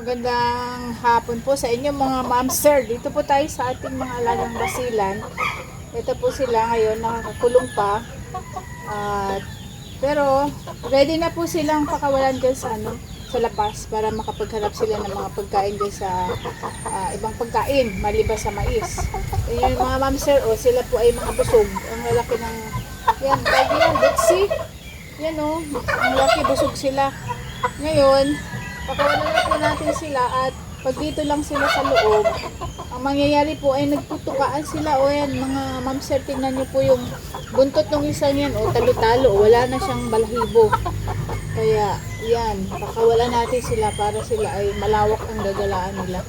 Magandang hapon po sa inyo mga ma'am sir. Dito po tayo sa ating mga alagang basilan. Ito po sila ngayon, nakakakulong pa. At pero ready na po silang pakawalan dyan sa ano sa lapas para makapaghanap sila ng mga pagkain dyan sa ah, ibang pagkain maliban sa mais. Yung mga ma'am sir, oh, sila po ay mga busog. Ang lalaki ng yan, pwede yan, Betsy. Yan oh, ang laki busog sila. Ngayon, pakawalan na po natin sila at pag dito lang sila sa loob, ang mangyayari po ay nagputukaan sila o yan mga ma'am sir, tingnan niyo po yung buntot ng isang yan o talo-talo, wala na siyang balahibo. Kaya yan, pakawalan natin sila para sila ay malawak ang gagalaan nila.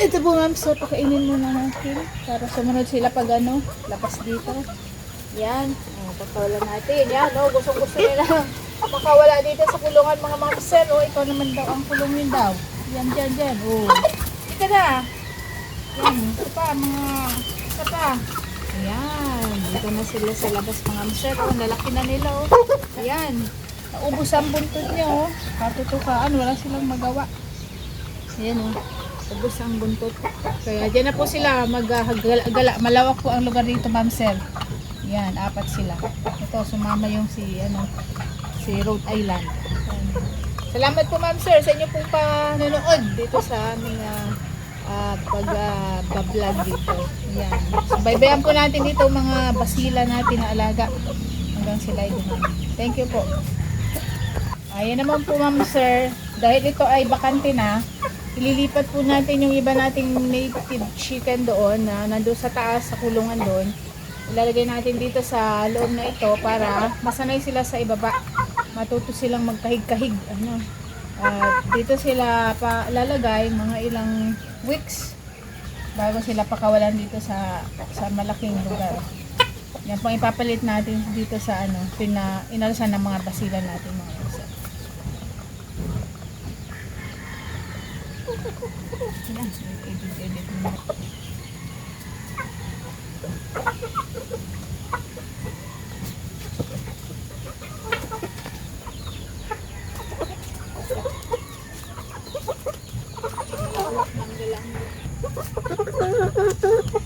Ito po ma'am sir, pakainin muna natin para sumunod sila pag ano, lapas dito. Yan, o, pakawalan natin. Yan, o, gustong-gusto nila makawala dito sa kulungan mga ma'am sir. O, ikaw naman daw ang kulungin daw. Yan, dyan, dyan. O, ika na. Yan, ito pa, mga, ito pa. Ayan, dito na sila sa labas mga sir. O, nalaki na nila, o. Ayan, naubos ang buntot niya, o. Katutukaan, wala silang magawa. Ayan, o. Ubos ang buntot. Kaya dyan na po sila maggala. Malawak po ang lugar dito, ma'am sir. Yan, apat sila. Ito, sumama yung si, ano, si Rhode Island. Salamat po ma'am sir sa inyo pong panonood dito sa aming ah, pag-vlog dito. Yan. Subaybayan po natin dito mga basila natin na alaga hanggang sila ay. Thank you po. Ayan naman po ma'am sir, dahil ito ay bakante na, ililipat po natin yung iba nating native chicken doon na nandun sa taas sa kulungan doon. Ilalagay natin dito sa loob na ito para masanay sila sa ibaba. Matuto silang magkahig-kahig. Ano. At dito sila pa lalagay mga ilang weeks bago sila pakawalan dito sa sa malaking lugar. Yan pang ipapalit natin dito sa ano, pina inalasan ng mga basilan natin mga isa. Yan, edit-edit mo. Ha ha ha ha ha!